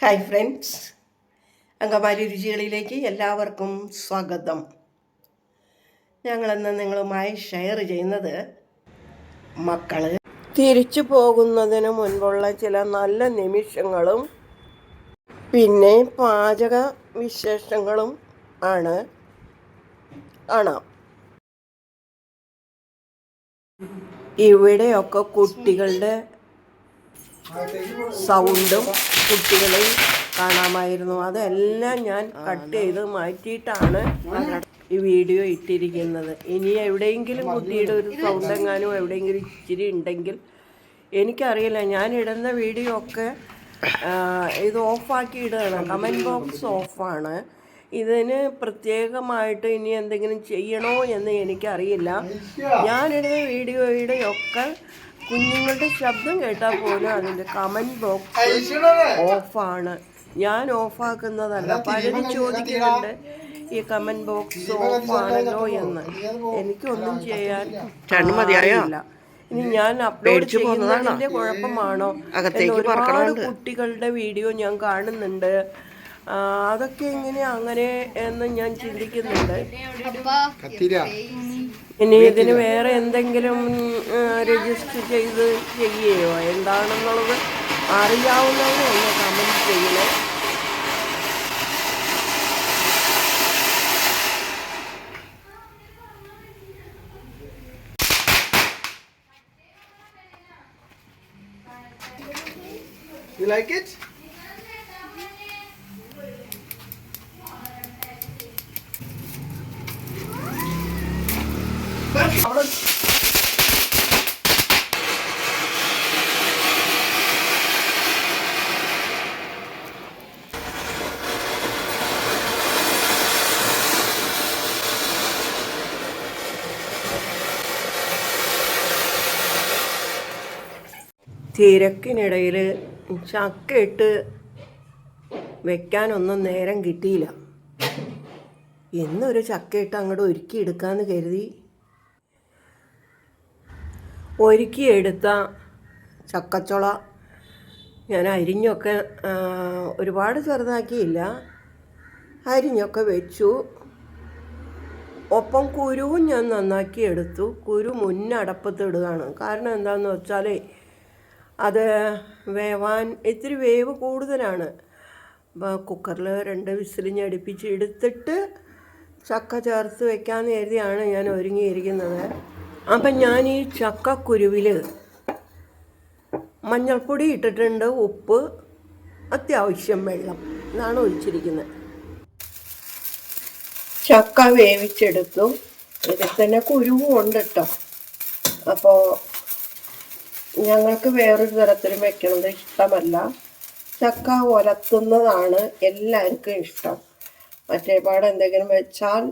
Hi friends Angamaly രുചികളിലേക്ക് എല്ലാവർക്കും സ്വാഗതം. ഞങ്ങളെന്ന് നിങ്ങളുമായി ഷെയർ ചെയ്യുന്നത് മക്കൾ തിരിച്ചു പോകുന്നതിന് മുൻപുള്ള ചില നല്ല നിമിഷങ്ങളും പിന്നെ പാചക വിശേഷങ്ങളും ആണ് കാണാം. ഇവിടെയൊക്കെ കുട്ടികളുടെ സൗണ്ടും കുട്ടികളെ കാണാമായിരുന്നു. അതെല്ലാം ഞാൻ കട്ട് ചെയ്ത് മാറ്റിയിട്ടാണ് ഈ വീഡിയോ ഇട്ടിരിക്കുന്നത്. ഇനി എവിടെയെങ്കിലും കുട്ടിയുടെ ഒരു സൗണ്ടെങ്ങാനും എവിടെയെങ്കിലും ഇച്ചിരി ഉണ്ടെങ്കിൽ എനിക്കറിയില്ല. ഞാൻ ഇടുന്ന വീഡിയോ ഒക്കെ ഇത് ഓഫാക്കി ഇടുകയാണ്. കമന്റ് ബോക്സ് ഓഫാണ് ഇതിന് പ്രത്യേകമായിട്ട് ഇനി എന്തെങ്കിലും ചെയ്യണോ എന്ന് എനിക്കറിയില്ല. ഞാനിടുന്ന വീഡിയോയുടെ ഒക്കെ കുഞ്ഞുങ്ങളുടെ ശബ്ദം കേട്ടാൽ പോലും അതിന്റെ കമന്റ് ബോക്സ് ഓഫാണ്. ഞാൻ ഓഫാക്കുന്നതല്ല പലരും ചോദിക്കുന്നുണ്ട് ഈ കമന്റ് ബോക്സ് ഓഫാണല്ലോ എന്ന്. എനിക്കൊന്നും ചെയ്യാൻ അറിയില്ല ഇനി ഞാൻ അപ്ലോഡ് ചെയ്യുന്നതിന്റെ കുഴപ്പമാണോ? ഒരുപാട് കുട്ടികളുടെ വീഡിയോ ഞാൻ കാണുന്നുണ്ട്. അതൊക്കെ എങ്ങനെയാ അങ്ങനെ എന്ന് ഞാൻ ചിന്തിക്കുന്നുണ്ട്. ഇനി ഇതിന് വേറെ എന്തെങ്കിലും രജിസ്റ്റർ ചെയ്ത് ചെയ്യുകയോ? എന്താണെന്നുള്ളത് അറിയാവുന്നവരെ ഒന്ന് കമന്റ് ചെയ്യണേ. You like it? തിരക്കിനിടയിൽ ചക്കയിട്ട് വെക്കാനൊന്നും നേരം കിട്ടിയില്ല. ഇന്നൊരു ചക്കയിട്ട് അങ്ങോട്ട് ഒരുക്കി എടുക്കാമെന്ന് കരുതി. ഒരുക്കിയെടുത്ത ചക്കച്ചുള ഞാൻ അരിഞ്ഞൊക്കെ ഒരുപാട് ചെറുതാക്കിയില്ല. അരിഞ്ഞൊക്കെ വെച്ചു. ഒപ്പം കുരുവും ഞാൻ നന്നാക്കി എടുത്തു കുരു മുന്നടപ്പത്തിടുകയാണ്. കാരണം എന്താണെന്ന് വെച്ചാൽ അത് വേവാൻ ഇത്തിരി വേവ് കൂടുതലാണ്. കുക്കറിൽ രണ്ട് വിസിൽ ഞടിപ്പിച്ച് എടുത്തിട്ട് ചക്ക ചേർത്ത് വെക്കാമെന്ന് കരുതിയാണ് ഞാൻ ഒരുങ്ങിയിരിക്കുന്നത്. അപ്പം ഞാൻ ഈ ചക്കക്കുരുവിൽ മഞ്ഞൾപ്പൊടി ഇട്ടിട്ടുണ്ട് ഉപ്പ് അത്യാവശ്യം വെള്ളം ഇതാണ് ഒഴിച്ചിരിക്കുന്നത്. ചക്ക വേവിച്ചെടുത്തു. ഇതിൽ തന്നെ കുരുവും ഉണ്ട് കേട്ടോ അപ്പോൾ ഞങ്ങൾക്ക് വേറൊരു തരത്തിലും വെക്കണത് ഇഷ്ടമല്ല. ചക്ക ഒലത്തുന്നതാണ് എല്ലാവർക്കും ഇഷ്ടം. മറ്റേ പാടെ എന്തെങ്കിലും വെച്ചാൽ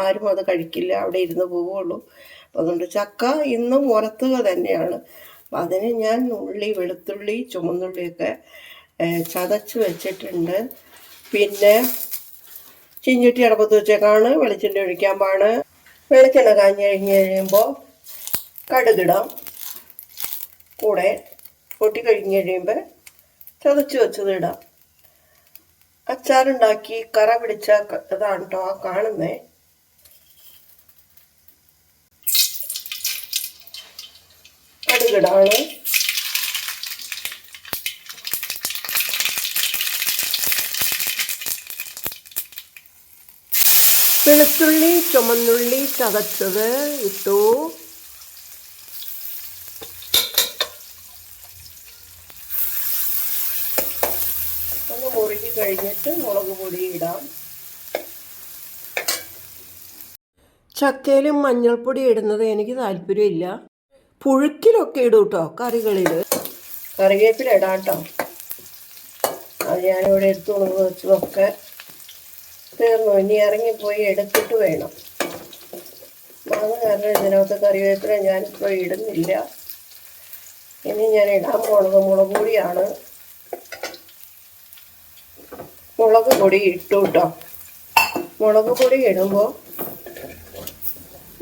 ആരും അത് കഴിക്കില്ല അവിടെ ഇരുന്ന് പോവുള്ളൂ. അപ്പം അതുകൊണ്ട് ചക്ക ഇന്നും ഉരത്തുക തന്നെയാണ്. അപ്പം അതിന് ഞാൻ ഉള്ളി വെളുത്തുള്ളി ചുമന്നുള്ളിയൊക്കെ ചതച്ച് വെച്ചിട്ടുണ്ട്. പിന്നെ ചിഞ്ചുട്ടി അടപ്പത്ത് വെച്ചേക്കാണ് വെളിച്ചെണ്ണ ഒഴിക്കാൻ പാണ്. വെളിച്ചെണ്ണ കാഞ്ഞ് കഴിഞ്ഞ് കഴിയുമ്പോൾ കടുകിടാം. കൂടെ പൊട്ടി കഴിഞ്ഞ് കഴിയുമ്പോൾ ചതച്ച് വെച്ചത് ഇടാം. അച്ചാറുണ്ടാക്കി കറ പിടിച്ച ഇതാണ് കേട്ടോ ആ കാണുന്നേ. കടുകിടാണ്. വെളുത്തുള്ളി ചുമന്നുള്ളി ചതച്ചത് ഇട്ടു ഒന്ന് മുറുകി കഴിഞ്ഞിട്ട് മുളക് പൊടി ഇടാം. ചക്കയിലും മഞ്ഞൾപ്പൊടി ഇടുന്നത് എനിക്ക് താല്പര്യമില്ല. പുഴുക്കിലൊക്കെ ഇടും കേട്ടോ കറികളിൽ കറിവേപ്പില ഇടാം കേട്ടോ അത് ഞാനിവിടെ എടുത്തുകൊണ്ട് വെച്ചതൊക്കെ തീർന്നു. ഇനി ഇറങ്ങിപ്പോയി എടുത്തിട്ട് വേണം. അത് കാരണം ഇതിനകത്ത് കറിവേപ്പില ഞാനിപ്പോൾ ഇടുന്നില്ല. ഇനി ഞാൻ ഇടാൻ പോണത് മുളക് പൊടിയാണ്. മുളക് പൊടി ഇട്ടു കേട്ടോ മുളക് പൊടി ഇടുമ്പോൾ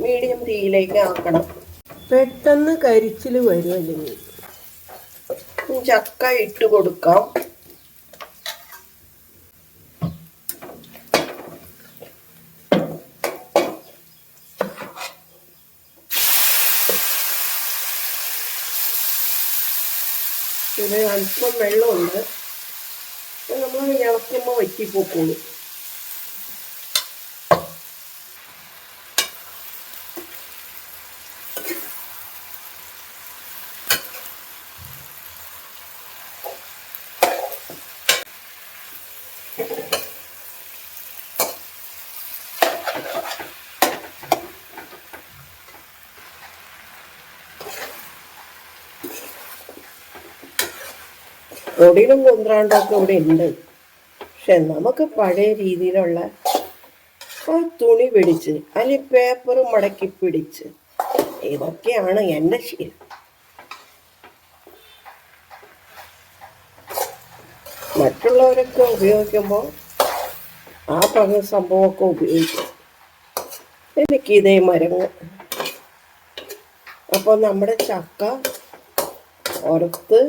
മീഡിയം തീയിലേക്ക് ആക്കണം. പെട്ടെന്ന് കരിച്ചിൽ വരും അല്ലെങ്കിൽ ചക്ക ഇട്ട് കൊടുക്കാം. പിന്നെ അല്പം വെള്ളമുണ്ട്. നമ്മൾ ഇളക്കുമ്പോൾ വറ്റിപ്പോക്കോളൂ ഒടിയിലും കുന്ത്രാണ്ടൊക്കെ ഇവിടെ ഉണ്ട്. പക്ഷെ നമുക്ക് പഴയ രീതിയിലുള്ള ആ തുണി പിടിച്ച് അല്ലെങ്കിൽ പേപ്പർ മടക്കി പിടിച്ച് ഇതൊക്കെയാണ് എന്റെ ശീലം. മറ്റുള്ളവരൊക്കെ ഉപയോഗിക്കുമ്പോൾ ആ പറഞ്ഞ സംഭവമൊക്കെ ഉപയോഗിക്കും. എനിക്ക് ഇതേ മരങ്ങൾ. അപ്പോൾ നമ്മുടെ ചക്ക ഉറത്ത്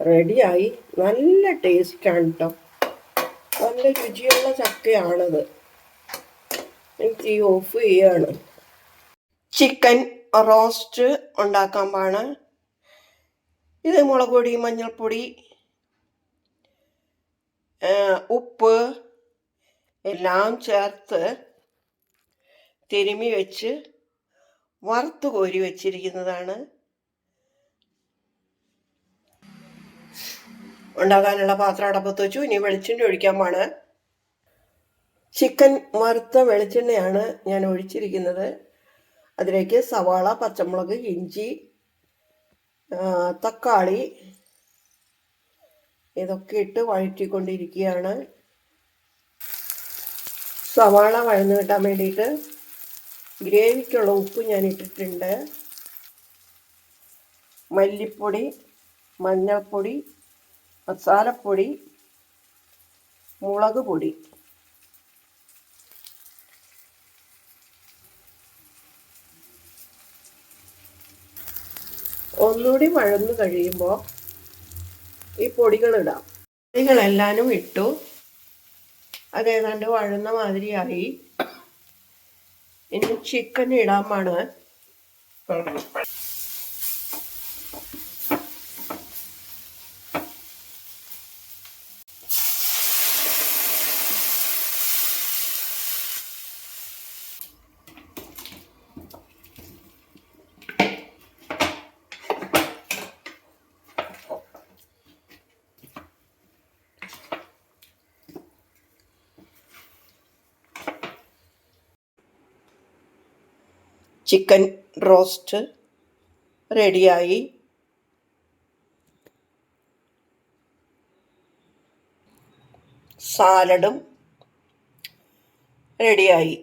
റെഡിയായി. നല്ല ടേസ്റ്റാണ് കേട്ടോ നല്ല രുചിയുള്ള ചക്കയാണത്. എനിക്ക് ഈ ഓഫ് ചെയ്യാണ്. ചിക്കൻ റോസ്റ്റ് ഉണ്ടാക്കാൻ പാണ് ഇത് മുളക് പൊടി മഞ്ഞൾപ്പൊടി ഉപ്പ് എല്ലാം ചേർത്ത് തിരുമി വെച്ച് വറുത്ത് കോരി വെച്ചിരിക്കുന്നതാണ് ഉണ്ടാക്കാനുള്ള പാത്രം അടപ്പത്ത് വെച്ചു. ഇനി വെളിച്ചെണ്ണ ഒഴിക്കാൻ പാണ് ചിക്കൻ വറുത്ത വെളിച്ചെണ്ണയാണ് ഞാൻ ഒഴിച്ചിരിക്കുന്നത്. അതിലേക്ക് സവാള പച്ചമുളക് ഇഞ്ചി തക്കാളി ഇതൊക്കെ ഇട്ട് വഴറ്റിക്കൊണ്ടിരിക്കുകയാണ്. സവാള വഴന്ന് കിട്ടാൻ വേണ്ടിയിട്ട് ഗ്രേവിക്കുള്ള ഉപ്പ് ഞാൻ ഇട്ടിട്ടുണ്ട്. മല്ലിപ്പൊടി മഞ്ഞൾപ്പൊടി മസാലപ്പൊടി മുളക് പൊടി. ഒന്നുകൂടി വഴന്നു കഴിയുമ്പോൾ ഈ പൊടികളിടാം. പൊടികളെല്ലാനും ഇട്ടു. അതേതാണ്ട് വഴുന്ന മാതിരിയായി. ഇനി ചിക്കൻ ഇടാൻ പാണ് ചിക്കൻ റോസ്റ്റ് റെഡിയായി. സാലഡും റെഡിയായി.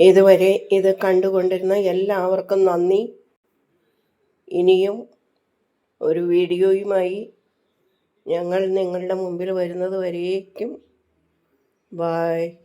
ഇതുവരെ ഇത് കണ്ടുകൊണ്ടിരുന്ന എല്ലാവർക്കും നന്ദി. ഇനിയും ഒരു വീഡിയോയുമായി ഞങ്ങൾ നിങ്ങളുടെ മുമ്പിൽ വരുന്നത് വരേക്കും. Bye.